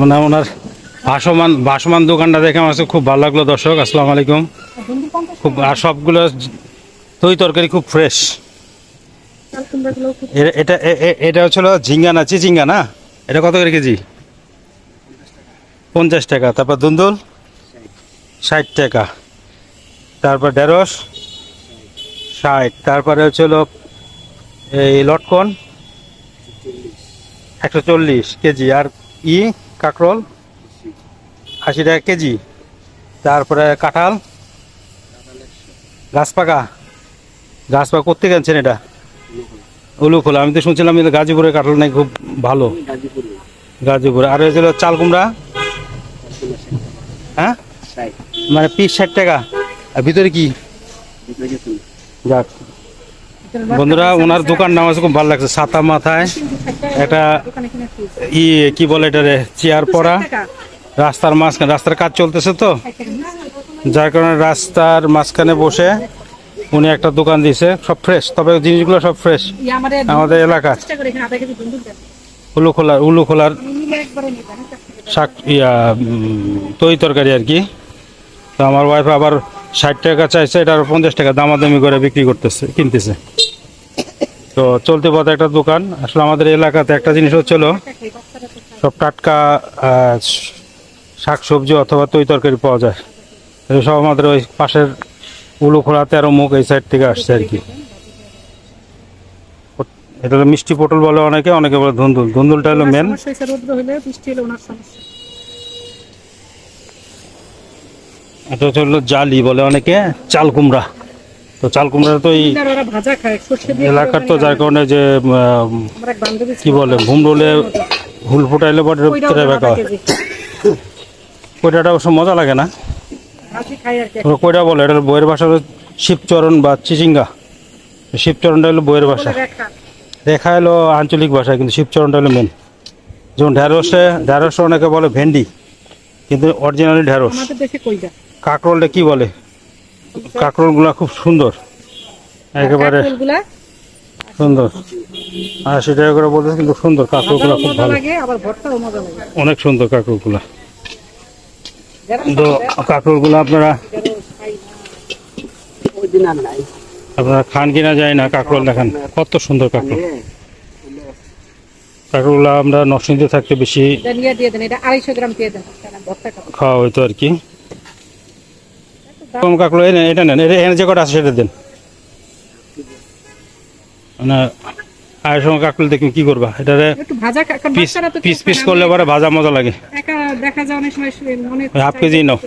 মানে ওনার ভাসমান ভাসমান দোকানটা দেখে আমার খুব ভালো লাগল। দর্শক, আসসালামু আলাইকুম। খুব, আর সবগুলো তৈ তরকারি খুব ফ্রেশ এটা এটা হচ্ছিল ঝিঙ্গা না চিচিঙ্গা না? এটা কত করে কেজি? পঞ্চাশ টাকা। তারপর দুন্দুল? ষাট টাকা। তারপর ঢেঁড়স? ষাট। তারপরে হচ্ছিল এই লটকন? একশো চল্লিশ কেজি। আর ই? কাঁকরোল আশি টাকা কেজি। তারপরে কাঁঠাল গাছ পাকা গাছ পাকা করতে গেছেন এটা? উলু খোলা আমি তো শুনছিলাম গাজীপুরের কাঁঠাল নাকি খুব ভালো। গাজীপুরে। আর হয়েছিল চাল কুমড়া? হ্যাঁ? মানে পিস ষাট টাকা। আর ভিতরে কি? যাক। বন্ধুরা ওনার দোকান নাম আছে খুব ভালো লাগছে ছাতা মাথায়। একটা ই কি বলে এটা রে চেয়ার পরা। রাস্তার মাঝখানে রাস্তার কাজ চলতেছে তো। যার কারণে রাস্তার মাঝখানে বসে উনি একটা দোকান দিয়েছে সব ফ্রেশ তবে জিনিসগুলো সব ফ্রেশ আমাদের এলাকার উলু খোলার উলু খোলার শাক ইয়া উম, তৈ তরকারি আর কি। তো আমার ওয়াইফ আবার ষাট টাকা চাইছে এটা আরও পঞ্চাশ টাকা দামাদামি করে বিক্রি করতেছে কিনতেছে। তো চলতে পথে একটা দোকান। আসলে আমাদের এলাকাতে একটা জিনিস হচ্ছিল সব টাটকা শাক সবজি অথবা তৈ তরকারি পাওয়া যায়। সব আমাদের ওই পাশের উলু উলুখোলা তেরো মুখ এই সাইড থেকে আসছে আর কি। এটা হলো মিষ্টি পটল বলে অনেকে অনেকে বলে ধুন্দুল। ধুন্দুলটা হলো মেন এটা হচ্ছে হলো জালি বলে অনেকে চাল কুমড়া। তো চাল কুমড়া তো এই এলাকার তো যার কারণে যে কি বলে ঘুম রোলে হুল ফুটাইলে বেকা হয়। কইটাটা অবশ্য মজা লাগে না? কইটা বলে এটা বইয়ের ভাষা হলো শিবচরণ বা চিচিঙ্গা। শিবচরণটা হলো বইয়ের ভাষা। রেখা। রেখা হলো আঞ্চলিক ভাষা কিন্তু শিবচরণটা হলো মেন যেমন ঢ্যাঁড়সে ঢ্যাঁড়স অনেকে বলে ভেন্ডি কিন্তু অরিজিনালি ঢ্যাঁড়স কাঁকরোলটা কি বলে? কাঁকরোলগুলো খুব সুন্দর। একেবারে সুন্দর। আশি টাকা করে বলতেছে কিন্তু সুন্দর কাঁকরোলগুলো ভাজাও খুব ভালো। অনেক সুন্দর কাঁকরোলগুলো। যারা তো কাঁকরোলগুলো আপনারা আপনারা খান কিনা যায় না কাঁকরোল দেখেন। কত সুন্দর কাঁকরোল। কাঁকরোলগুলো আমরা নরসিংদীতে থাকতে বেশি খাওয়া হইতো আর কি। কম নেন, এটা নেন এটা এখানে যে কটা আছে সেটা দেন। মানে আয়ের সঙ্গে কাঁকড়ো দেখুন কি করবা কারণ পিস পিস না। করলে পরে ভাজা মজা লাগে। সময় হাফ কেজি নাও।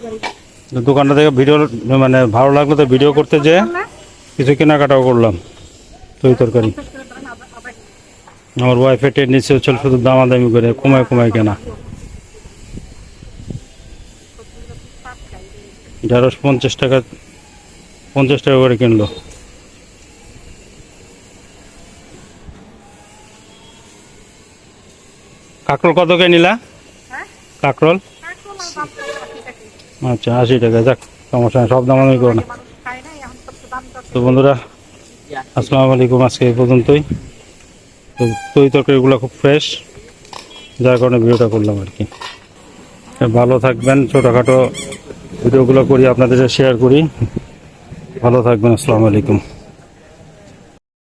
দোকানটা থেকে ভিডিও মানে ভালো লাগল তো ভিডিও করতে যে কিছু কেনাকাটাও করলাম তৈ তরকারি। আমার ওয়াইফের টেন্ডেন্সি হচ্ছিল শুধু দামাদামি করে কমায় কমায় কেনা। ঢেঁড়স পঞ্চাশ টাকা পঞ্চাশ টাকা করে কিনলো। কাঁকরোল কত কে নিলা? কাঁকরোল? আচ্ছা আশি টাকা যাক সমস্যা সব দামাদামি করো না। তো বন্ধুরা আসসালামু আলাইকুম আজকে এই পর্যন্তই। তো তরকারিগুলো খুব ফ্রেশ যার কারণে ভিডিওটা করলাম আর কি। ভালো থাকবেন ছোটোখাটো ভিডিওগুলো করি আপনাদের শেয়ার করি। ভালো থাকবেন আসসালামু আলাইকুম।